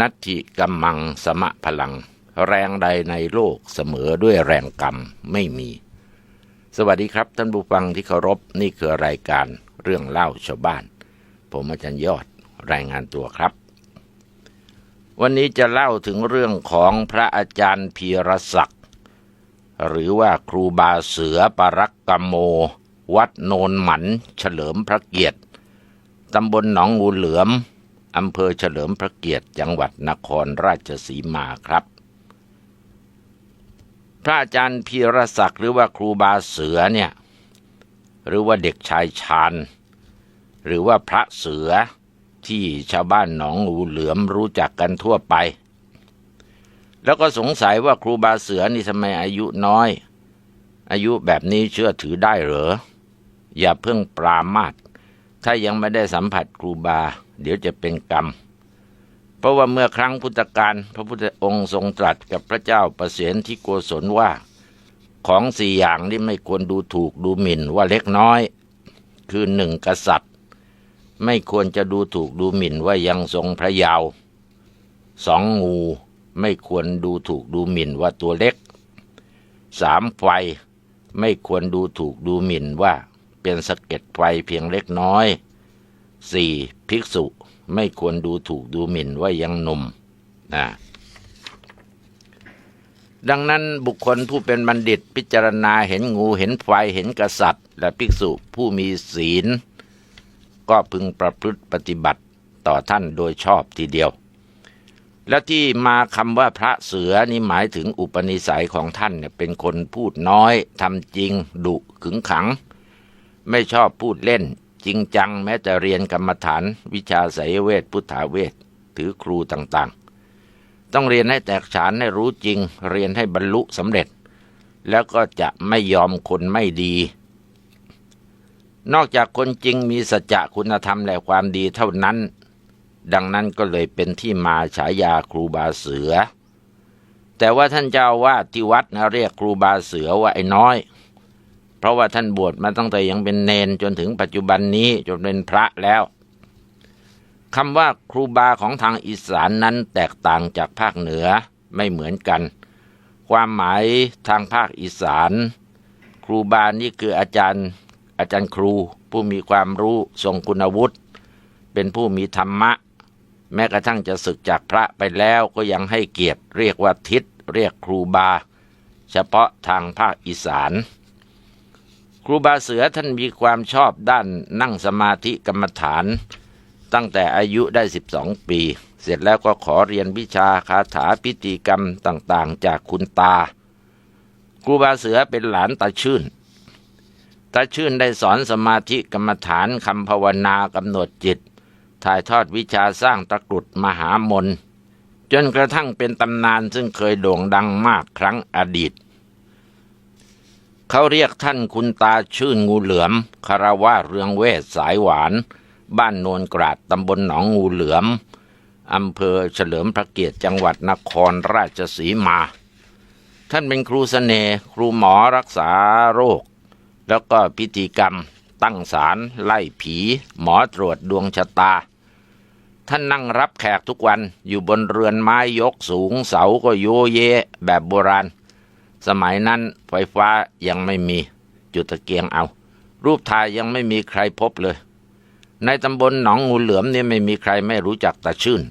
นัตถิกัมมังสมะพลัง แรงใดในโลกเสมอด้วยแรงกรรมไม่มี สวัสดีครับท่านผู้ฟังที่เคารพนี่คือรายการเรื่องเล่าชาวบ้าน ผมอาจารย์ยอดรายงานตัวครับ วันนี้จะเล่าถึงเรื่องของพระอาจารย์พีรศักดิ์หรือว่าครูบาเสือปรักกมโม วัดโนนหมัน เฉลิมพระเกียรติตำบลหนองงูเหลือม อำเภอเฉลิมพระเกียรติจังหวัดนครราชสีมาครับ พระอาจารย์พีรศักดิ์หรือว่าครูบาเสือเนี่ยหรือว่าเด็กชายชาญหรือว่าพระเสือที่ชาวบ้านหนองงูเหลือมรู้จักกันทั่วไป แล้วก็สงสัยว่าครูบาเสือนี่ทำไมอายุน้อย อายุแบบนี้เชื่อถือได้เหรอ อย่าเพิ่งปรามาทถ้ายังไม่ได้สัมผัสครูบา เดี๋ยวจะเป็นกรรม เพราะว่าเมื่อครั้งพุทธกาลพระพุทธองค์ทรงตรัสกับพระเจ้าประเสนที่โกศลว่า ของสี่อย่างที่ไม่ควรดูถูกดูหมิ่นว่าเล็กน้อย คือหนึ่งกษัตริย์ ไม่ควรจะดูถูกดูหมิ่นว่ายังทรงพระเยาว์สองงูไม่ควรดูถูกดูหมิ่นว่าตัวเล็กสามไฟไม่ควรดูถูกดูหมิ่นว่าเป็นสะเก็ดไฟเพียงเล็กน้อย สี่ภิกษุไม่ควรดูถูกดูหมิ่นว่ายังหนุ่มนะดังนั้นบุคคลผู้เป็นบัณฑิตพิจารณาเห็นงูเห็นไฟเห็นกษัตริย์ และภิกษุผู้มีศีล ก็พึงประพฤติปฏิบัติต่อท่านโดยชอบทีเดียว และที่มาคำว่าพระเสือนี่หมายถึงอุปนิสัยของท่านเนี่ยเป็นคนพูดน้อยทำจริงดุขึงขัง ไม่ชอบพูดเล่น จริงจังแม้แต่เรียนกรรมฐาน วิชาไสยเวทพุทธาเวทถือครูต่างๆ ต้องเรียนให้แตกฉานให้รู้จริง เรียนให้บรรลุสำเร็จ แล้วก็จะไม่ยอมคนไม่ดี นอกจากคนจริงมีสัจจะคุณธรรมและความดีเท่านั้น ดังนั้นก็เลยเป็นที่มาฉายาครูบาเสือ แต่ว่าท่านเจ้าวาดที่วัดนะเรียกครูบาเสือว่าไอ้น้อย เพราะว่าท่านบวชมาตั้งแต่ยังเป็นเนนจนถึงปัจจุบันนี้จนเป็นพระแล้วคำว่าครูบาของทางอีสานนั้นแตกต่างจากภาคเหนือไม่เหมือนกัน ความหมายทางภาคอีสาน ครูบานี่คืออาจารย์ อาจารย์ครู ผู้มีความรู้ทรงคุณวุฒิเป็นผู้มีธรรมะ แม้กระทั่งจะศึกจากพระไปแล้วก็ยังให้เกียรติเรียกว่าทิศเรียกครูบา เฉพาะทางภาคอีสาน ครูบาเสือท่านมีความชอบด้านนั่งสมาธิกรรมฐาน ตั้งแต่อายุได้ 12 ปี เสร็จแล้วก็ขอเรียนวิชาคาถาพิธีกรรมต่างๆ จากคุณตา ครูบาเสือเป็นหลานตาชื่นตาชื่นได้สอนสมาธิกรรมฐานคำภาวนากำหนดจิต ถ่ายทอดวิชาสร้างตะกรุดมหามนจนกระทั่งเป็นตำนานซึ่งเคยโด่งดังมากครั้งอดีต เขาเรียกท่านคุณตาชื่นงูเหลือมคารวาเรืองเวศสายหวาน บ้านโนนกราดตำบลหนองงูเหลือมอำเภอเฉลิมพระเกียรติจังหวัดนครราชสีมา ท่านเป็นครูสเสน่ห์ครูหมอรักษาโรค แล้วก็พิธีกรรมตั้งศาลไล่ผี หมอตรวจดวงชะตา ท่านนั่งรับแขกทุกวันอยู่บนเรือนไม้ยกสูงเสาก็โยเยแบบโบราณ สมัยนั้นไฟฟ้ายังไม่มีจุดตะเกียงเอา รูปถ่ายยังไม่มีใครพบเลย ในตำบลหนองงูเหลือมนี่ไม่มีใครไม่รู้จักตาชื่น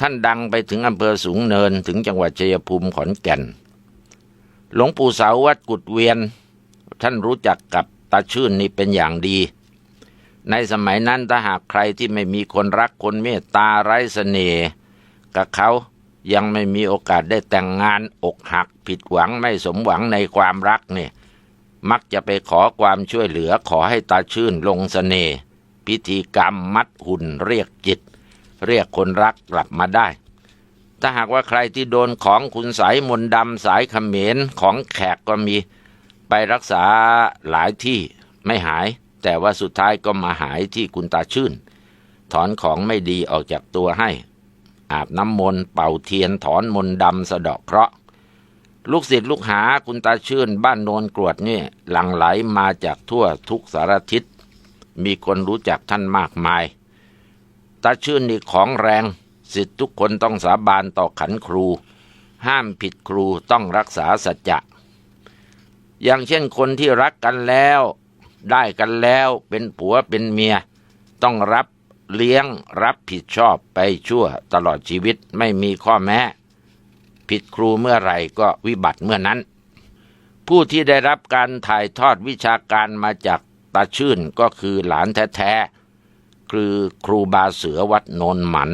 ท่านดังไปถึงอำเภอสูงเนินถึงจังหวัดชัยภูมิขอนแก่น หลวงปู่เสาวัดกุดเวียน ท่านรู้จักกับตาชื่นนี่เป็นอย่างดี ในสมัยนั้นถ้าหากใครที่ไม่มีคนรักคนเมตตาไร้เสน่ห์กับเขา ยังไม่มีโอกาสได้แต่งงานอกหักผิดหวังไม่สมหวังในความรักเนี่ย มักจะไปขอความช่วยเหลือขอให้ตาชื่นลงเสน่ห์พิธีกรรมมัดหุ่นเรียกจิต เรียกคนรักกลับมาได้ ถ้าหากว่าใครที่โดนของคุณสายมนดำสายเขมรของแขกก็มีไปรักษาหลายที่ไม่หาย แต่ว่าสุดท้ายก็มาหายที่คุณตาชื่น ถอนของไม่ดีออกจากตัวให้ อาบน้ำมนต์เป่าเทียนถอนมนต์ดำสะเดาะเคราะห์ลูกศิษย์ลูกหาคุณตาชื่นบ้านโนนกรวดนี่หลั่งไหลมาจากทั่วทุกสารทิศ มีคนรู้จักท่านมากมาย ตาชื่นนี่ของแรงสิทธิทุกคนต้องสาบานต่อขันครู ห้ามผิดครูต้องรักษาสัจจะอย่างเช่นคนที่รักกันแล้ว ได้กันแล้วเป็นผัวเป็นเมีย ต้องรับ เลี้ยงรับผิดชอบไปชั่วตลอดชีวิตไม่มีข้อแม้ ผิดครูเมื่อไหร่ก็วิบัติเมื่อนั้น ผู้ที่ได้รับการถ่ายทอดวิชาการมาจากตาชื่นก็คือหลานแท้ๆ คือครูบาเสือวัดโนนหมัน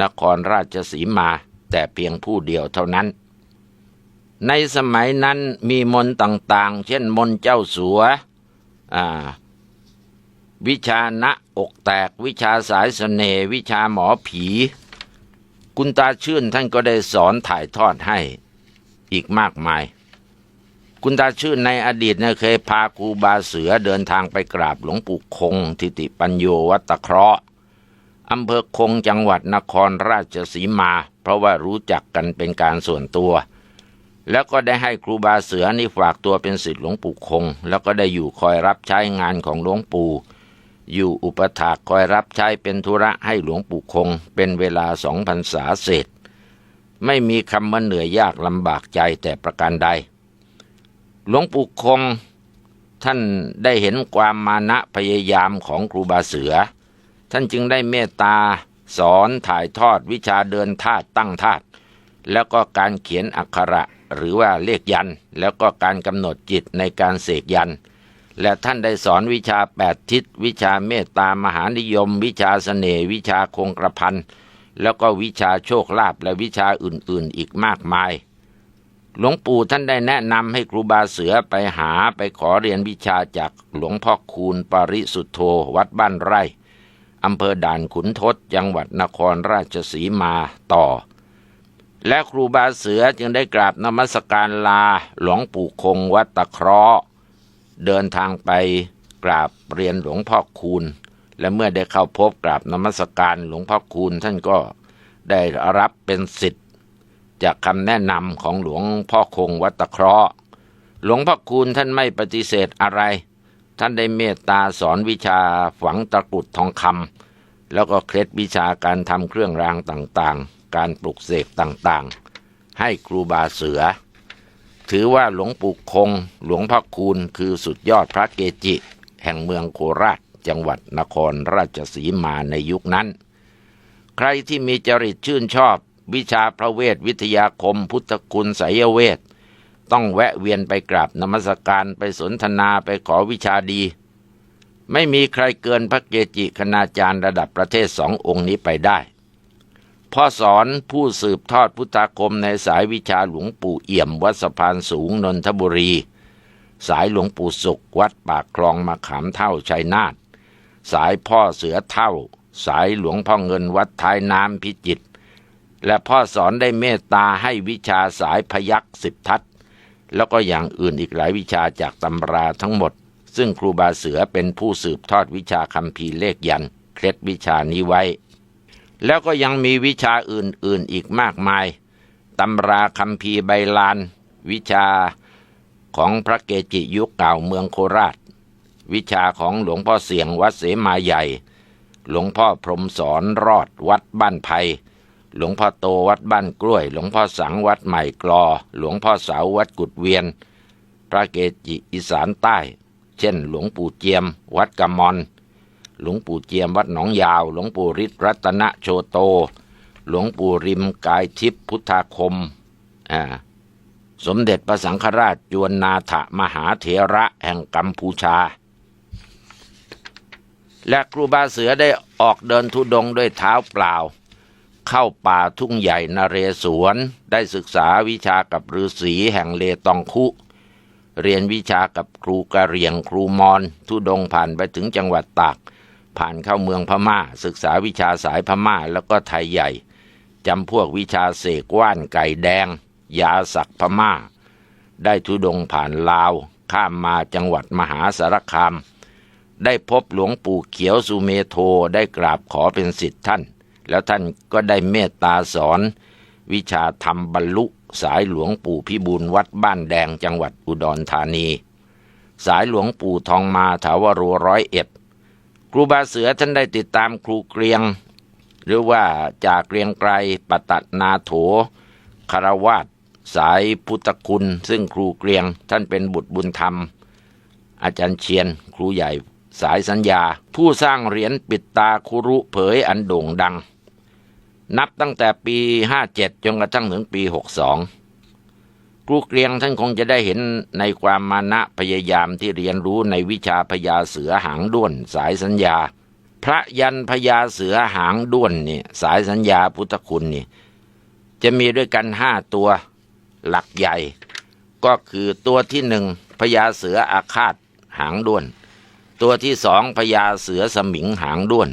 นครราชสีมา แต่เพียงผู้เดียวเท่านั้น ในสมัยนั้นมีมนต์ต่างๆ เช่นมนต์เจ้าสัวอ่า วิชาณะอกแตก วิชาสายสเสน่ห์วิชาหมอผี คุณตาชื่นท่านก็ได้สอนถ่ายทอดให้อีกมากมาย คุณตาชื่นในอดีตเนี่ยเคยพาครูบาเสือเดินทางไปกราบหลวงปู่คง ทิติปัญโยวัตะเคราะห์อำเภอคงจังหวัดนครราชสีมา เพราะว่ารู้จักกันเป็นการส่วนตัว แล้วก็ได้ให้ครูบาเสือนี่ฝากตัวเป็นศิษย์หลวงปู่คง แล้วก็ได้อยู่คอยรับใช้งานของหลวงปู่ อยู่อุปถากคอยรับใช้เป็นธุระให้หลวงปู่คง เป็นเวลาสองพรรษาเศษ ไม่มีคำว่าเหนื่อยยากลำบากใจแต่ประการใด หลวงปู่คงท่านได้เห็นความมานะพยายามของครูบาเสือ ท่านจึงได้เมตตาสอนถ่ายทอดวิชาเดินธาตุตั้งธาตุแล้วก็การเขียนอักขระหรือว่าเลขยัน แล้วก็การกำหนดจิตในการเสกยัน และท่านได้สอนวิชาแปดทิศ วิชาเมตตามหานิยม วิชาเสน่ห์วิชาคงกระพันแล้วก็วิชาโชคลาภและวิชาอื่นๆอีกมากมาย หลวงปู่ท่านได้แนะนำให้ครูบาเสือไปหาไปขอเรียนวิชาจากหลวงพ่อคูณปริสุทธโธวัดบ้านไร่อำเภอด่านขุนทดจังหวัดนครราชสีมาต่อ และครูบาเสือจึงได้กราบนมัสการลาหลวงปู่คงวัดตะเคราะห์ เดินทางไปกราบเรียนหลวงพ่อคูณ และเมื่อได้เข้าพบกราบนมัสการหลวงพ่อคูณท่านก็ได้รับเป็นสิทธิ์ จากคำแนะนำของหลวงพ่อคงวัตเคราะห์ หลวงพ่อคูณท่านไม่ปฏิเสธอะไร ท่านได้เมตตาสอนวิชาฝังตะกรุดทองคำแล้วก็เคล็ดวิชาการทำเครื่องรางต่างๆ การปลุกเสกต่างๆ ให้ครูบาเสือ ถือว่าหลวงปู่คง หลวงพ่อคูณ คือสุดยอดพระเกจิ แห่งเมืองโคราช จังหวัดนครราชสีมาในยุคนั้น ใครที่มีจริตชื่นชอบ วิชาพระเวทวิทยาคม พุทธคุณไสยเวท ต้องแวะเวียนไปกราบนมัสการไปสนทนาไปขอวิชาดี ไม่มีใครเกินพระเกจิคณาจารย์ระดับประเทศสององค์นี้ไปได้ พ่อสอนผู้สืบทอดพุทธาคมในสายวิชาหลวงปู่เอี่ยมวัดสะพานสูงนนทบุรี สายหลวงปู่สุขวัดปากคลองมาขามเท่าชัยนาทสายพ่อเสือเท่า สายหลวงพ่อเงินวัดท้ายน้ำพิจิตรและพ่อสอนได้เมตตาให้วิชาสายพยักสิบทัศแล้วก็อย่างอื่นอีกหลายวิชาจากตำราทั้งหมด ซึ่งครูบาเสือเป็นผู้สืบทอดวิชาคัมภีเลขยัน เคล็ดวิชานี้ไว้ แล้วก็ยังมีวิชาอื่นๆอีกมากมายตำราคัมภีร์ใบลาน วิชาของพระเกจิยุคเก่าเมืองโคราช วิชาของหลวงพ่อเสียงวัดเสมาใหญ่ หลวงพ่อพรหมสอนรอดวัดบ้านไผ่หลวงพ่อโตวัดบ้านกล้วย หลวงพ่อสังวัดใหม่กลอ หลวงพ่อเสาวัดกุดเวียน พระเกจิอีสานใต้ เช่น หลวงปู่เจียม วัดกำมอน หลวงปู่เจียมวัดหนองยาว หลวงปู่ฤทธิ์รัตนโชโต หลวงปู่ริมกายทิพย์พุทธาคมอ่าสมเด็จพระสังฆราชจวนนาถมหาเถระแห่งกัมพูชา และครูบาเสือได้ออกเดินทุดงค์ด้วยเท้าเปล่า เข้าป่าทุ่งใหญ่นเรศวร ได้ศึกษาวิชากับฤาษีแห่งเลตองคุ เรียนวิชากับครูกะเหรียงครูมอน ทุดงค์ผ่านไปถึงจังหวัดตาก ผ่านเข้าเมืองพม่า ศึกษาวิชาสายพม่าแล้วก็ไทยใหญ่จำพวกวิชาเสกว่านไก่แดง ยาสักพม่า ได้ทุดงผ่านลาว ข้ามมาจังหวัดมหาสารคาม ได้พบหลวงปู่เขียวสุเมโทได้กราบขอเป็นสิทธิ์ท่าน แล้วท่านก็ได้เมตตาสอน วิชาธรรมบรรลุสายหลวงปู่พิบูลวัดบ้านแดงจังหวัดอุดรธานี สายหลวงปู่ทองมาถาวโรร้อยเอ็ด ครูบาเสือท่านได้ติดตามครูเกรียง หรือว่าจากเกรียงไกรปตัดนาโถคารวาสสายพุทธคุณ ซึ่งครูเกรียงท่านเป็นบุตรบุญธรรม อาจารย์เชียน ครูใหญ่สายสัญญา ผู้สร้างเหรียญปิดตาคุรุเผยอันโด่งดัง นับตั้งแต่ปี 57 จนกระทั่งถึงปี 62 ครูเกรียงท่านคงจะได้เห็นในความมานะพยายามที่เรียนรู้ในวิชาพยาเสือหางด้วนสายสัญญา พระยันพญาเสือหางด้วนนี่สายสัญญาพุทธคุณนี่จะมีด้วยกันห้าตัวหลักใหญ่ ก็คือตัวที่หนึ่งพญาเสืออาคาตหางด้วน ตัวที่สองพญาเสือสมิงหางด้วน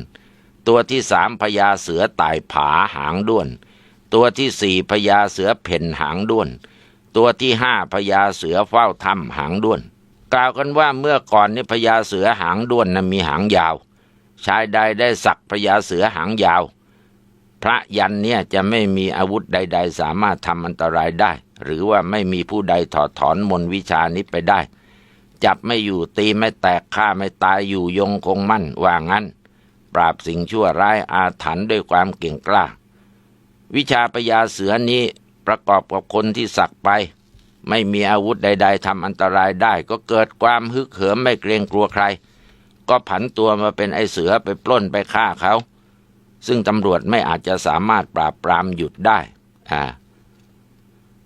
ตัวที่สามพญาเสือตายผาหางด้วน ตัวที่สี่พญาเสือเพ่นหางด้วน ตัวที่ห้าพญาเสือเฝ้าถ้ำหางด้วน กล่าวกันว่าเมื่อก่อนนี้พญาเสือหางด้วนนั้นมีหางยาว ชายใดได้สักพญาเสือหางยาว พระยันเนี่ยจะไม่มีอาวุธใด ๆ สามารถทำอันตรายได้ หรือว่าไม่มีผู้ใดถอดถอนมนวิชานี้ไปได้ จับไม่อยู่ตีไม่แตกฆ่าไม่ตายอยู่ยงคงมั่นว่างั้น ปราบสิ่งชั่วร้ายอาถรรพ์ด้วยความเก่งกล้า วิชาพญาเสือนี้ ประกอบกับคนที่สักไป ไม่มีอาวุธใด ๆทำอันตรายได้ ก็เกิดความฮึกเหิมไม่เกรงกลัวใคร ก็ผันตัวมาเป็นไอเสือไปปล้นไปฆ่าเขา ซึ่งตำรวจไม่อาจจะสามารถปราบปรามหยุดได้อ่า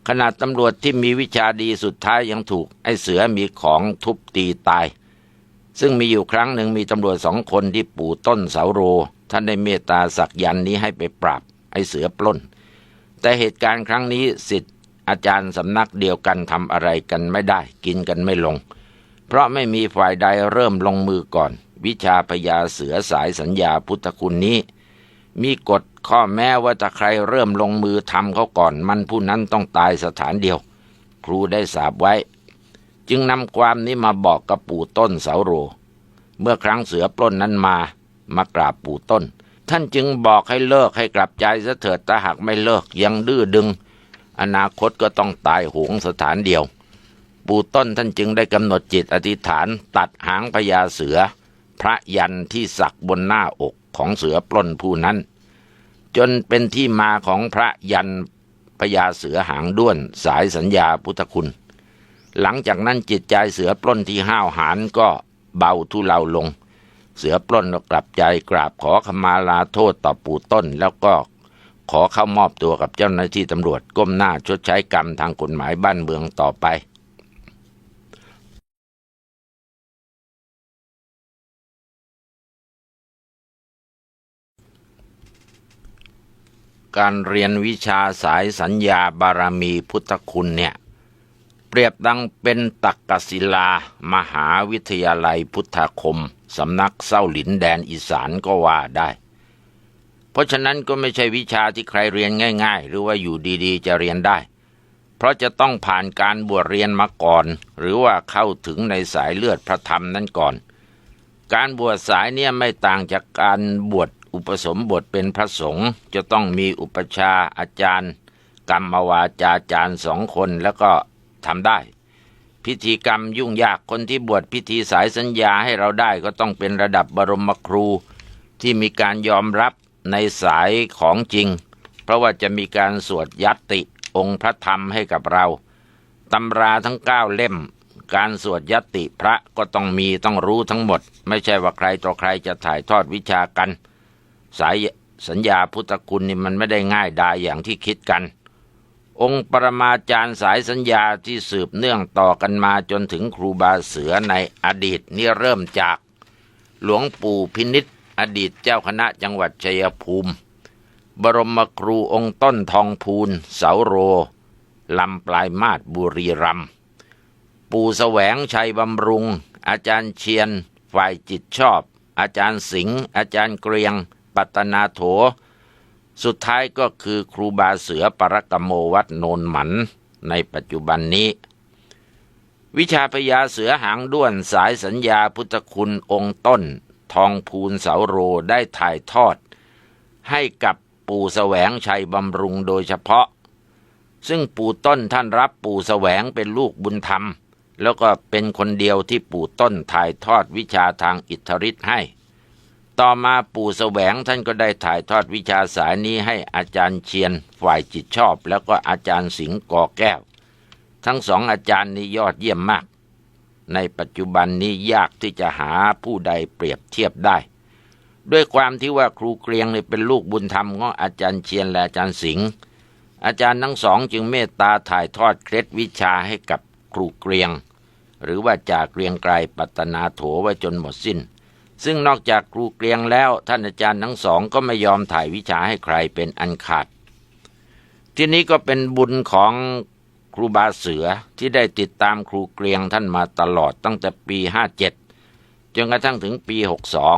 ขนาดตำรวจที่มีวิชาดีสุดท้ายยังถูกไอเสือมีของทุบตีตาย ซึ่งมีอยู่ครั้งหนึ่งมีตำรวจสองคนที่ปู่ต้นเสาโร ท่านได้เมตตาสักยันนี้ให้ไปปราบไอเสือปล้น แต่เหตุการณ์ครั้งนี้สิทธิ์อาจารย์สำนักเดียวกันทำอะไรกันไม่ได้ กินกันไม่ลง เพราะไม่มีฝ่ายใดเริ่มลงมือก่อน วิชาพยาเสือสายสัญญาพุทธคุณนี้ มีกฎข้อแม้ว่าถ้าใครเริ่มลงมือทำเขาก่อน มันผู้นั้นต้องตายสถานเดียว ครูได้สาบไว้ จึงนำความนี้มาบอกกับปู่ต้นเสาโร เมื่อครั้งเสือปล้นนั้นมา มากราบปู่ต้น ท่านจึงบอกให้เลิกให้กลับใจซะเถิดถ้าหากไม่เลิกยังดื้อดึง อนาคตก็ต้องตายโหงสถานเดียว ปู่ต้นท่านจึงได้กำหนดจิตอธิษฐาน ตัดหางพญาเสือ พระยันที่สักบนหน้าอกของเสือปล้นผู้นั้น จนเป็นที่มาของพระยันพญาเสือหางด้วนสายสัญญาพุทธคุณ หลังจากนั้นจิตใจเสือปล้นที่ห้าวหาญก็เบาทุเลาลง เสือปล้นก็กลับใจกราบขอขมาลาโทษต่อปู่ต้น แล้วก็ขอเข้ามอบตัวกับเจ้าหน้าที่ตำรวจก้มหน้าชดใช้กรรมทางกฎหมายบ้านเมืองต่อไปการเรียนวิชาสายสัญญาบารมีพุทธคุณเนี่ย เปรียบดังเป็นตักกศิลา มหาวิทยาลัยพุทธคม สำนักเศร้าหลินแดนอีสานก็ว่าได้ เพราะฉะนั้นก็ไม่ใช่วิชาที่ใครเรียนง่าย ๆ หรือว่าอยู่ดีๆ จะเรียนได้ เพราะจะต้องผ่านการบวชเรียนมาก่อน หรือว่าเข้าถึงในสายเลือดพระธรรมนั้นก่อน การบวชสายเนี่ยไม่ต่างจากการบวชอุปสมบทเป็นพระสงฆ์จะต้องมีอุปชาอาจารย์ กรรมวาจาจารย์สองคนแล้วก็ ทำได้ พิธีกรรมยุ่งยากคนที่บวชพิธีสายสัญญาให้เราได้ก็ต้องเป็นระดับบรมครู ที่มีการยอมรับในสายของจริง เพราะว่าจะมีการสวดยัตติองค์พระธรรมให้กับเราตำราทั้งเก้าเล่ม การสวดยัตติพระก็ต้องมีต้องรู้ทั้งหมด ไม่ใช่ว่าใครต่อใครจะถ่ายทอดวิชากัน สายสัญญาพุทธคุณนี่มันไม่ได้ง่ายดายอย่างที่คิดกัน องค์ปรมาจารย์สายสัญญาที่สืบเนื่องต่อกันมาจนถึงครูบาเสือในอดีตนี่เริ่มจาก หลวงปู่พินิษอดีตเจ้าคณะจังหวัดชัยภูมิ บรมครูองค์ต้นทองพูนเสาโร ลำปลายมาศบุรีรัมปู่แสวงชัยบำรุง อาจารย์เชียน ฝ่ายจิตชอบ อาจารย์สิงห์อาจารย์เกรียง ปัตนาโถ สุดท้ายก็คือครูบาเสือปรกมโมวัดโนนหมันในปัจจุบันนี้ วิชาพยาเสือหางด้วนสายสัญญาพุทธคุณองค์ต้น ทองพูนเสาโรได้ถ่ายทอด ให้กับปู่แสวงชัยบำรุงโดยเฉพาะ ซึ่งปู่ต้นท่านรับปู่แสวงเป็นลูกบุญธรรม แล้วก็เป็นคนเดียวที่ปู่ต้นถ่ายทอดวิชาทางอิทธิฤทธิ์ให้ ต่อมาปู่แสวงท่านก็ได้ถ่ายทอดวิชาสายนี้ให้อาจารย์เชียนฝ่ายจิตชอบ แล้วก็อาจารย์สิงห์กอแก้ว ทั้งสองอาจารย์นี้ยอดเยี่ยมมาก ในปัจจุบันนี้ยากที่จะหาผู้ใดเปรียบเทียบได้ ด้วยความที่ว่าครูเกรียงเป็นลูกบุญธรรมของอาจารย์เชียนและอาจารย์สิงห์อาจารย์ทั้งสองจึงเมตตาถ่ายทอดเคล็ดวิชาให้กับครูเกรียง หรือว่าจากเกรียงไกรปัตนาโถไว้จนหมดสิ้น ซึ่งนอกจากครูเกรียงแล้วท่านอาจารย์ทั้งสองก็ไม่ยอมถ่ายวิชาให้ใครเป็นอันขาด ที่นี้ก็เป็นบุญของครูบาเสือที่ได้ติดตามครูเกรียงท่านมาตลอดตั้งแต่ปี 57 จนกระทั่งถึงปี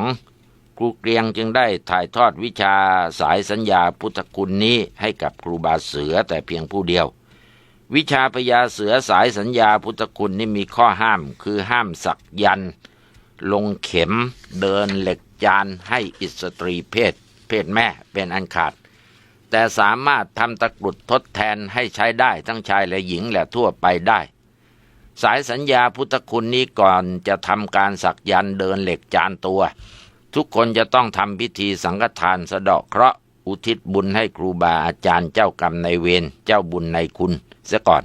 62 ครูเกรียงจึงได้ถ่ายทอดวิชาสายสัญญาพุทธคุณนี้ให้กับครูบาเสือแต่เพียงผู้เดียว วิชาพญาเสือสายสัญญาพุทธคุณนี่มีข้อห้ามคือห้ามสักยันต์ ลงเข็มเดินเหล็กจานให้อิสตรีเพศ เพศแม่เป็นอันขาด แต่สามารถทำตะกรุดทดแทนให้ใช้ได้ทั้งชายและหญิงและทั่วไปได้ สายสัญญาพุทธคุณนี้ก่อนจะทำการสักยันเดินเหล็กจานตัว ทุกคนจะต้องทำพิธีสังฆทานสะเดาะเคราะห์อุทิศบุญให้ครูบาอาจารย์เจ้ากรรมในเวรเจ้าบุญในคุณเสียก่อน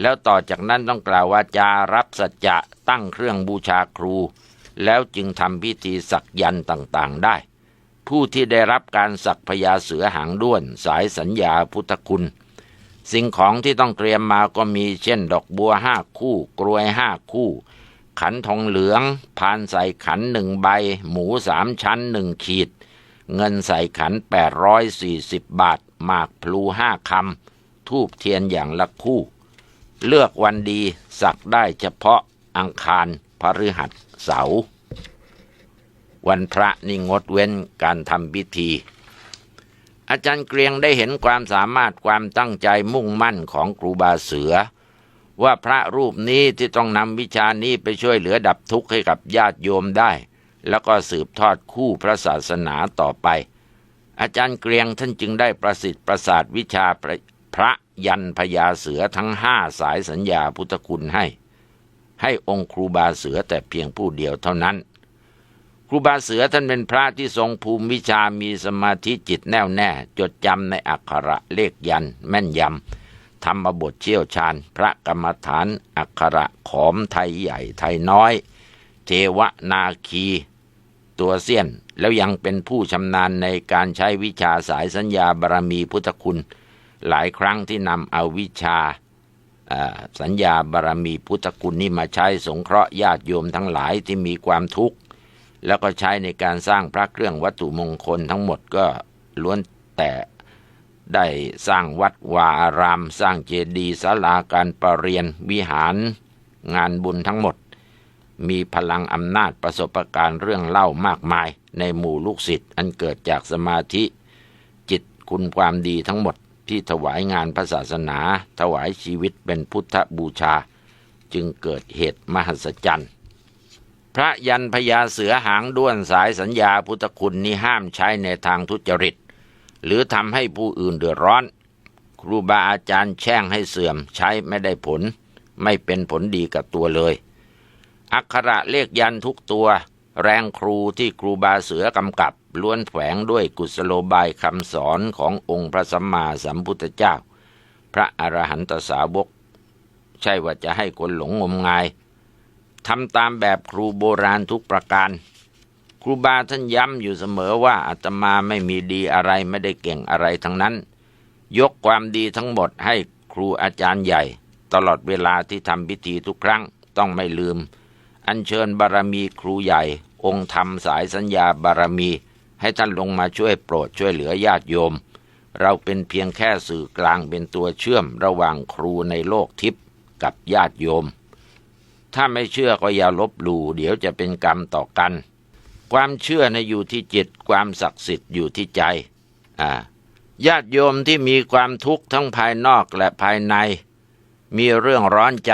แล้วต่อจากนั้นต้องกล่าวว่าจารับสัจจะตั้งเครื่องบูชาครู แล้วจึงทำพิธีสักยันต์ต่างๆได้ ผู้ที่ได้รับการสักพญาเสือหางด้วน สายสัญญาพุทธคุณ สิ่งของที่ต้องเตรียมมาก็มีเช่น ดอกบัวห้าคู่ กรวยห้าคู่ ขันทองเหลืองพานใส่ขันหนึ่งใบ หมูสามชั้นหนึ่งขีด เงินใส่ขันแปดร้อยสี่สิบบาท หมากพลูห้าคำทูบเทียนอย่างละคู่ เลือกวันดีสักได้เฉพาะอังคารพฤหัสเสาร์ วันพระนี่งดเว้นการทำพิธี อาจารย์เกรียงได้เห็นความสามารถความตั้งใจมุ่งมั่นของครูบาเสือ ว่าพระรูปนี้ที่ต้องนำวิชานี้ไปช่วยเหลือดับทุกข์ให้กับญาติโยมได้ แล้วก็สืบทอดคู่พระศาสนาต่อไป อาจารย์เกรียงท่านจึงได้ประสิทธิ์ประสาทวิชาพระพระยันพญาเสือทั้งห้าสายสัญญาพุทธคุณให้ ให้องค์ครูบาเสือแต่เพียงผู้เดียวเท่านั้น ครูบาเสือท่านเป็นพระที่ทรงภูมิวิชามีสมาธิจิตแน่วแน่ จดจำในอักขระเลขยัน แม่นยำธรรมบทเชี่ยวชาญ พระกรรมฐานอักขระขอมไทยใหญ่ไทยน้อย เทวนาคี ตัวเสี้ยน แล้วยังเป็นผู้ชำนาญในการใช้วิชาสายสัญญาบารมีพุทธคุณ หลายครั้งที่นำเอาวิชาอ่าสัญญาบารมีพุทธคุณนี้มาใช้สงเคราะห์ญาติโยมทั้งหลายที่มีความทุกข์ แล้วก็ใช้ในการสร้างพระเครื่องวัตถุมงคลทั้งหมดก็ล้วนแต่ได้สร้างวัดวาอาราม สร้างเจดีย์ศาลาการประเรียนวิหารงานบุญทั้งหมด มีพลังอำนาจประสบการณ์เรื่องเล่ามากมาย ในหมู่ลูกศิษย์อันเกิดจากสมาธิ จิตคุณความดีทั้งหมดที่ถวายงานพระศาสนา ถวายชีวิตเป็นพุทธบูชา จึงเกิดเหตุมหัศจรรย์ ระยันพญาเสือหางด้วนสายสัญญาพุทธคุณนี้ห้ามใช้ในทางทุจริต หรือทำให้ผู้อื่นเดือดร้อน ครูบาอาจารย์แช่งให้เสื่อมใช้ไม่ได้ผล ไม่เป็นผลดีกับตัวเลย อักขระเลขยันทุกตัว แรงครูที่ครูบาเสือกำกับล้วนแฝงด้วยกุศโลบายคำสอนขององค์พระสัมมาสัมพุทธเจ้า พระอรหันตสาวก ใช่ว่าจะให้คนหลงงมงาย ทำตามแบบครูโบราณทุกประการ ครูบาท่านย้ำอยู่เสมอว่าอาตมาไม่มีดีอะไรไม่ได้เก่งอะไรทั้งนั้น ยกความดีทั้งหมดให้ครูอาจารย์ใหญ่ ตลอดเวลาที่ทำพิธีทุกครั้งต้องไม่ลืม อัญเชิญบารมีครูใหญ่ องค์ธรรมสายสัญญาบารมี ให้ท่านลงมาช่วยโปรดช่วยเหลือญาติโยม เราเป็นเพียงแค่สื่อกลางเป็นตัวเชื่อมระหว่างครูในโลกทิพย์กับญาติโยม ถ้าไม่เชื่อก็อย่าลบหลู่เดี๋ยวจะเป็นกรรมต่อกัน ความเชื่อในะอยู่ที่จิตความศักดิ์สิทธิ์อยู่ที่ใจอ่าญาติโยมที่มีความทุกข์ทั้งภายนอกและภายใน มีเรื่องร้อนใจ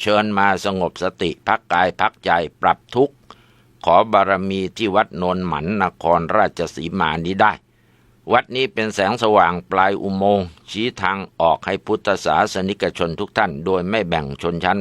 เชิญมาสงบสติพักกายพักใจปรับทุกข์ ขอบารมีที่วัดโนนหมันนครราชสีมานี้ได้ วัดนี้เป็นแสงสว่างปลายอุโมงค์ชี้ทางออกให้พุทธศาสนิกชนทุกท่าน โดยไม่แบ่งชนชั้น